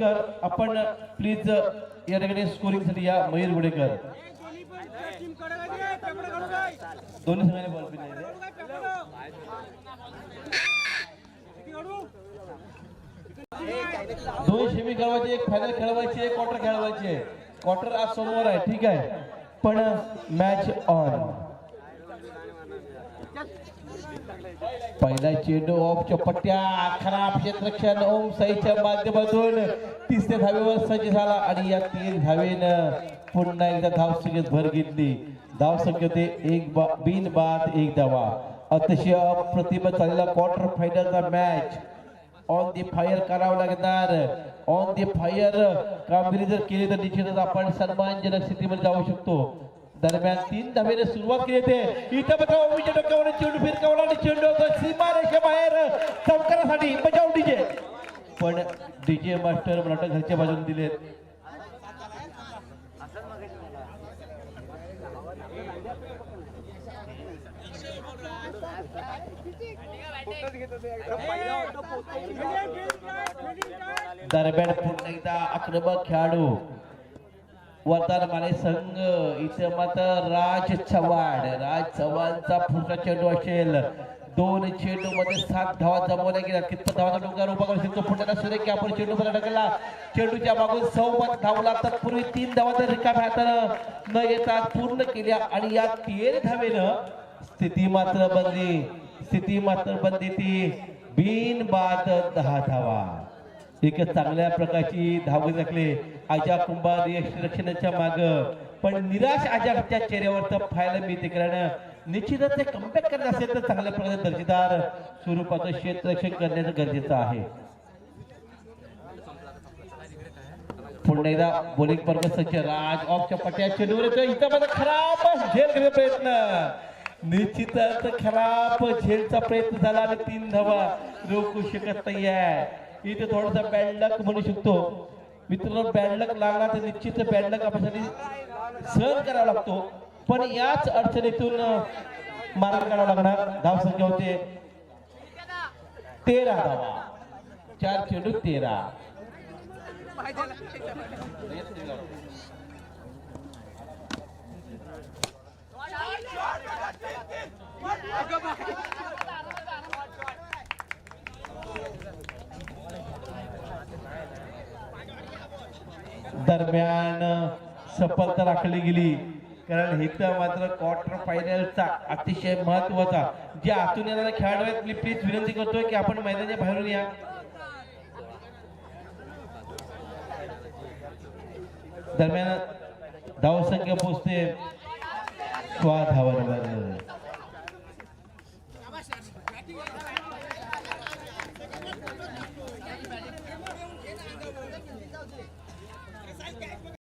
गुडेकर आपण प्लीज या ठिकाणी स्कोरिंगसाठी या मयूर गुडेकर दोन्ही संघाने बॉल दोन शेमी खेळवायचे एक फायनल खेळवायची एक क्वार्टर खेळवायचे. क्वार्टर आज सोमवार आहे ठीक आहे. पण मॅच ऑन पहिला चेंडू ऑफच्या पट्ट्या खराब क्षेत्रक्षण ओम साईच्या माध्यमातून तिसऱ्या धावेवर सज्ज झाला आणि या तीन धावेनं पुन्हा एकदा धाव संख्येत भर घेतली. धाव ते एक बा बिन बाद एक धावा. अतिशय अप्रतिम चाललेला क्वार्टर फायनलचा मॅच ऑन दी फायर करावं लागणार. ऑन दी फायर कामगिरी जर केली तर निश्चितच आपण सन्मानजनक स्थितीमध्ये जाऊ शकतो. दरम्यान तीन धावेने सुरुवात केली ते इथं बघा ओमीच्या डोक्यावर चेंडू फिरकावला आणि चेंडू होता सीमारेषे बाहेर. चमकारासाठी बजाव डीजे पण डीजे मास्टर मला घरच्या बाजून दिलेत दरम्यान पुन्हा एकदा आक्रमक खेळाडू वरदान माने संघ इथे मात्र राज चव्हाण. राज चव्हाणचा पुढचा चेंडू असेल. दोन चेंडू मध्ये सात धावा जमवल्या गेल्या. कितपत धावाचा डोंगर उभा करू शकतो? पुण्याला सुरेख आपण चेंडू मध्ये ढकलला. चेंडूच्या मागून सव्वात धावला तर पूर्वी तीन धावा तर रिकाम्या हातानं न येता पूर्ण केल्या आणि या तेर धावेनं. स्थिती मात्र बनली. स्थिती मात्र बनली ती. बिन बाद दहा धावा. एक चांगल्या प्रकारची धाव टाकले आजा कुंभा रक्षणाच्या माग. पण निराश आजाच्या चेहऱ्यावर तर पाहायला मिळते कारण निश्चितच ते कमबॅक करत असेल तर चांगल्या प्रकारे दर्जेदार स्वरूपाचं क्षेत्ररक्षण करण्याचं गरजेचं आहे. पुन्हा एकदा बोलिंग वर्ग राज ऑफच्या पट्ट्या चेंडूवर येतो इथं माझा खराब झेल करण्याचा प्रयत्न. निश्चितच खराब झेलचा प्रयत्न झाला आणि तीन धावा रोखू शकत नाही आहे इथे थोडासा बॅडलक म्हणू शकतो. मित्रांनो बॅडलक लागला तर निश्चित बॅडलक आपल्यासाठी सहन करावा लागतो. पण याच अडचणीतून मार्ग काढावा लागणार. धाव संख्या होते तेरा धावा. चार चेंडू तेरा. दरम्यान सफलता राखली गेली. कारण इथं मात्र क्वार्टर फायनलचा अतिशय महत्त्वाचा जे आतून येणारे खेळाडू आहेत मी प्लीज विनंती करतोय की आपण मैदानाच्या बाहेरून या. दरम्यान धावसंख्या पोचते. स्वा धावांवर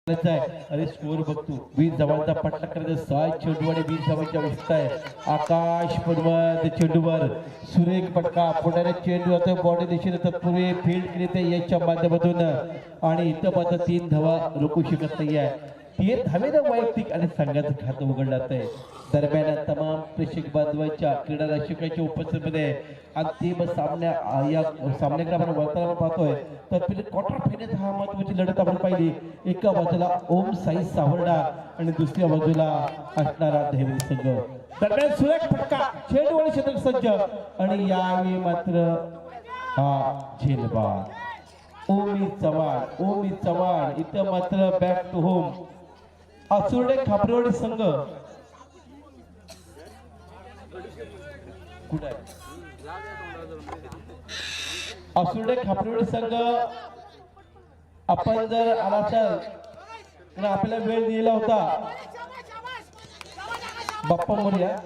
अरे स्कोर बघतो वीर जवळचा पटला करत साय चेंडू आणि वीर जवळच्या अवस्था आहे. आकाश पर्वत चेंडूवर. सुरेख पटका. पुढाऱ्या चेंडू आता बॉडी दिशेने तत्पूर्वी फील्ड केली ते याच्या माध्यमातून. आणि इथं मात्र तीन धावा रोखू शकत नाही आहे तीन धावेनं वैयक्तिक आणि संघाचं खातं उघडलं आहे. दरम्यान तमाम प्रेक्षक बांधवांच्या क्रीडा रसिकांच्या उपस्थितीमध्ये अंतिम सामन्या या सामन्याकडे आपण वर्तमान पाहतोय तर क्वार्टर फायनल हा महत्वाची लढत आपण पाहिली. एका बाजूला ओम साई सावर्डा आणि दुसऱ्या बाजूला असणारा देवी संघ दरम्यान सुरेश फटका चेंडू आणि शतक सज्ज आणि यावेळी मात्र हा झेलबा ओमी चव्हाण ओमी चव्हाण इथं मात्र back to home Asurde Khaparewadi संघ. कुठे आसुर्डे खापरेवाडी संघ. आपण जर आला तर तर आपल्याला वेळ दिला होता. बाप्पा मोर्या.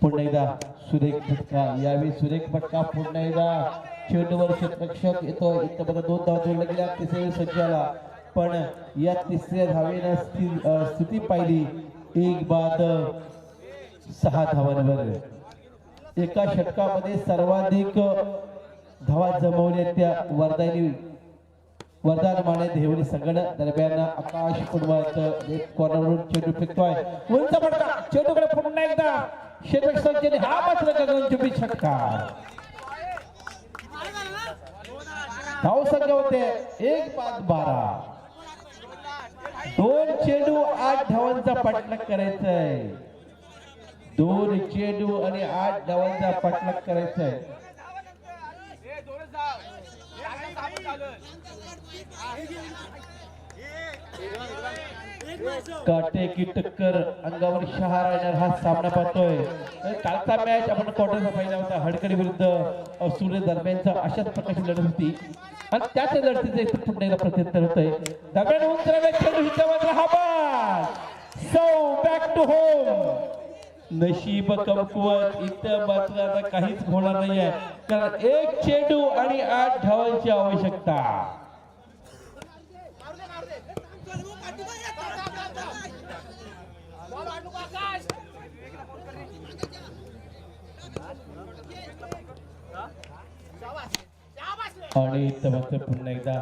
पुन्हा एकदा सुरेख फटका यावेळी सुरेख फटका पुन्हा एकदा. चेंडूवर क्षेत्ररक्षक येतो इथं बघा दोन धाव जोडल्या गेल्या. तिसऱ्या सज्जाला पण या तिसऱ्या धावेनं स्थिती पाहिली. एक बाद सहा धावांवर. एका षटकामध्ये सर्वाधिक धावा जमवल्या त्या वर्धानी वरदान माने देवली संगड दरम्यान आकाश पुनवाच एक कॉर्नरवरून चेंडू फेकतोय. उंच पडका चेंडूकडे पुन्हा एकदा. शेतक संचने हा मात्र गगनचुंबी षटकार होते. एक पाच बारा. दोन चेंडू आठ धावांचा पाठलाग करायचा आहे दोन चेंडू आणि आठ धावांचा पाठलाग करायचा आहे काटे की टक्कर अंगावर शहारा येणार हा सामना पाहतोय. कालचा मॅच आपण क्वार्टरचा पाहिला होता हडकडी विरुद्ध सूर्य दरम्यानचा अशाच प्रकारची लढत होती. आणि त्याच लढतीचं इथं पुन्हा एकदा प्रत्युत्तर होतंय दगड उंचराव्या चेंडू हिचा मात्र हा बाल सो बॅक टू होम नशीब कमकुवत इथं मात्र आता काहीच होणार नाहीये. कारण एक चेंडू आणि आठ धावांची आवश्यकता. आणि इथं मात्र पुन्हा एकदा